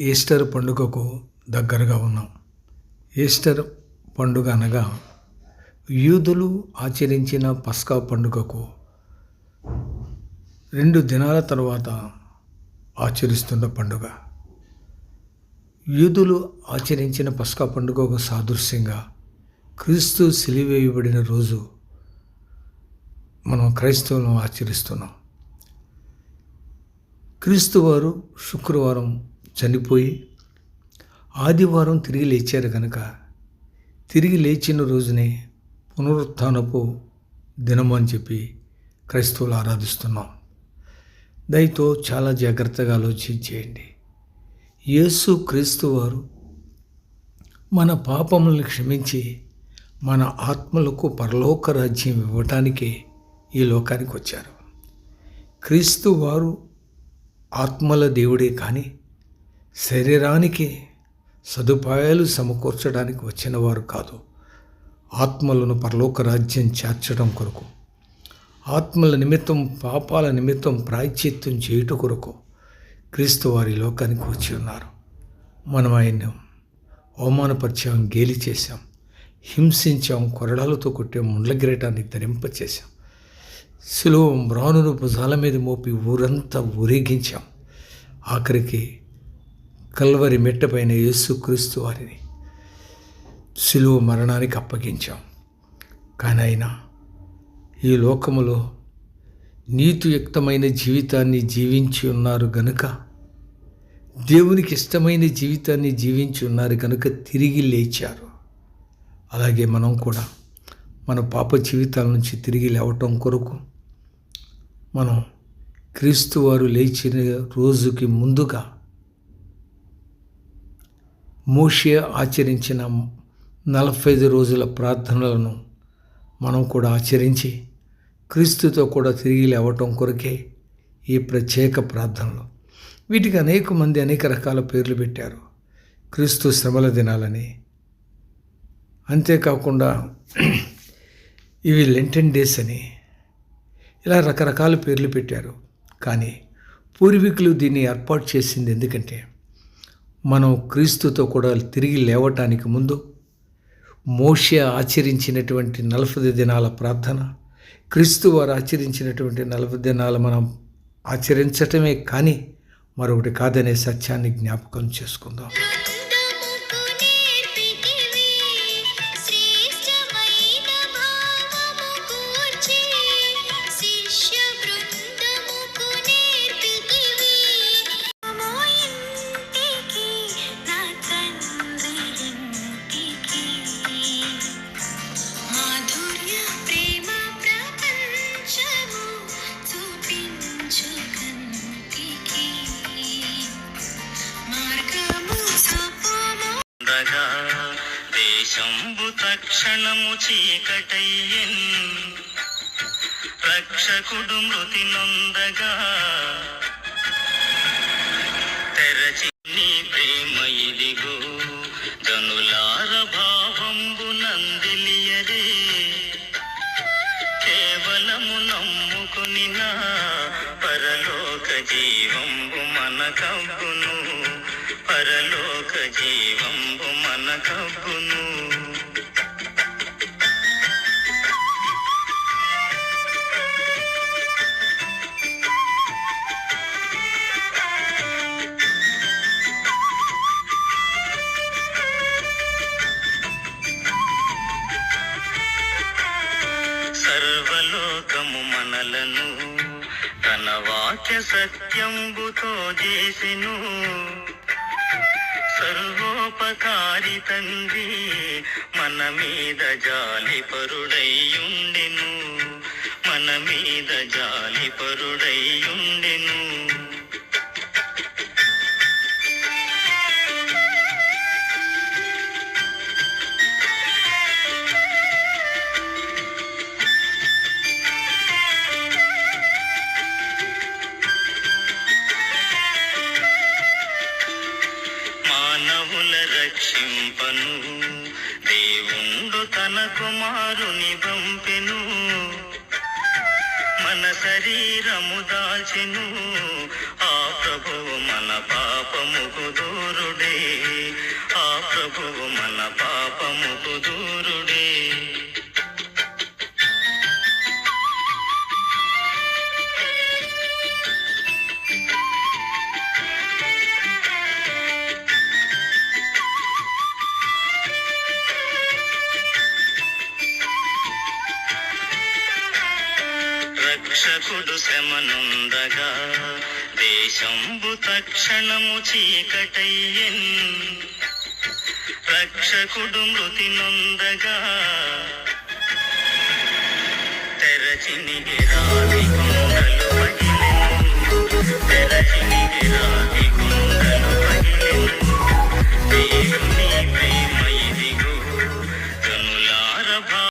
Easter పండుగకు దగ్గరగా ఉన్నాం. ఈస్టర్ పండుగ అనగా యూదులు ఆచరించిన పస్కా పండుగకు రెండు దినాల తర్వాత ఆచరిస్తున్న పండుగ. యూదులు ఆచరించిన పస్కా పండుగకు సాదృశ్యంగా క్రీస్తు సిలివేయబడిన రోజు మనం క్రైస్తవులను ఆచరిస్తున్నాం. క్రీస్తు వారు శుక్రవారం చనిపోయి ఆదివారం తిరిగి లేచారు కనుక తిరిగి లేచిన రోజునే పునరుత్థానపు దినము అని చెప్పి క్రైస్తవులు ఆరాధిస్తున్నాం. దయతో చాలా జాగ్రత్తగా ఆలోచించేయండి యేసు క్రీస్తు వారు మన పాపములను క్షమించి మన ఆత్మలకు పరలోక రాజ్యం ఇవ్వటానికే ఈ లోకానికి వచ్చారు. క్రీస్తు వారు ఆత్మల దేవుడే కానీ శరీరానికి సదుపాయాలు సమకూర్చడానికి వచ్చిన వారు కాదు. ఆత్మలను పరలోక రాజ్యం చేర్చడం కొరకు ఆత్మల నిమిత్తం పాపాల నిమిత్తం ప్రాయశ్చిత్తం చేయుట కొరకు క్రీస్తు వారి లోకానికి వచ్చి ఉన్నారు. మనం ఆయన్ని అవమానపరిచాం గేలి చేశాం హింసించాం కొరడాలతో కొట్టే ముండ్ల గిరటాన్ని ధరింపచేశాం సులువం మ్రానును భుజాల మీద మోపి ఊరంతా ఊరేగించాం. ఆఖరికి కల్వరి మెట్టపైన యేసుక్రీస్తు వారిని సిలువ మరణానికి అప్పగించాం. కానీ ఆయన ఈ లోకములో నీతియుక్తమైన జీవితాన్ని జీవించి ఉన్నారు గనుక దేవునికి ఇష్టమైన జీవితాన్ని జీవించి ఉన్నారు కనుక తిరిగి లేచారు. అలాగే మనం కూడా మన పాప జీవితాల నుంచి తిరిగి లేవటం కొరకు మనం క్రీస్తు వారు లేచిన రోజుకి ముందుగా మోషే ఆచరించిన నలభై ఐదు రోజుల ప్రార్థనలను మనం కూడా ఆచరించి క్రీస్తుతో కూడా తిరిగి లేవటం కొరకే ఈ ప్రత్యేక ప్రార్థనలు. వీటికి అనేక మంది అనేక రకాల పేర్లు పెట్టారు. క్రీస్తు శ్రమల దినాలని. అంతేకాకుండా ఇవి లెంటన్ డేస్ అని ఇలా రకరకాల పేర్లు పెట్టారు. కానీ పూర్వీకులు దీన్ని ఏర్పాటు చేసింది ఎందుకంటే మనం క్రీస్తుతో కూడా తిరిగి లేవటానికి ముందు మోషే ఆచరించినటువంటి నలభై దినాల ప్రార్థన క్రీస్తు వారు ఆచరించినటువంటి నలభై దినాలు మనం ఆచరించటమే కానీ మరొకటి కాదనే సత్యాన్ని జ్ఞాపకం చేసుకుందాం. శంభు తక్షణము చీకటయ్యన్. రక్షకుడు మృతి నొందగా తెరచి నీ ప్రేమ ఇదిగో జనులార భావంబు నందిలియరే కేవలము నమ్ముకుని నా పరలోక జీవంబు మన కబ్బును పరలోక జీవంబు మన కబ్బును సర్వలోకము మనలను తన వాక్య సత్యంబుతో చేసెను. సర్వోపకారి తండ్రి మన మీద జాలి పరుడైయుండెను మన మీద జాలి పరుడైయుండెను రక్షింపను దేవుండు తన కుమారుని పంపెను. మన శరీరము దాచెను ఆ ప్రభువు మన పాపముకు దూరుడే. ఆ ప్రభువు మన పాపముకు దూరు రక్షకుడు శ్రమనుందగా దేశంబు తక్షణము చీకటయ్యన్. రక్షకుడు మృతి నొందగా తెరచిని గిరాలి తెరచిని గిరాలి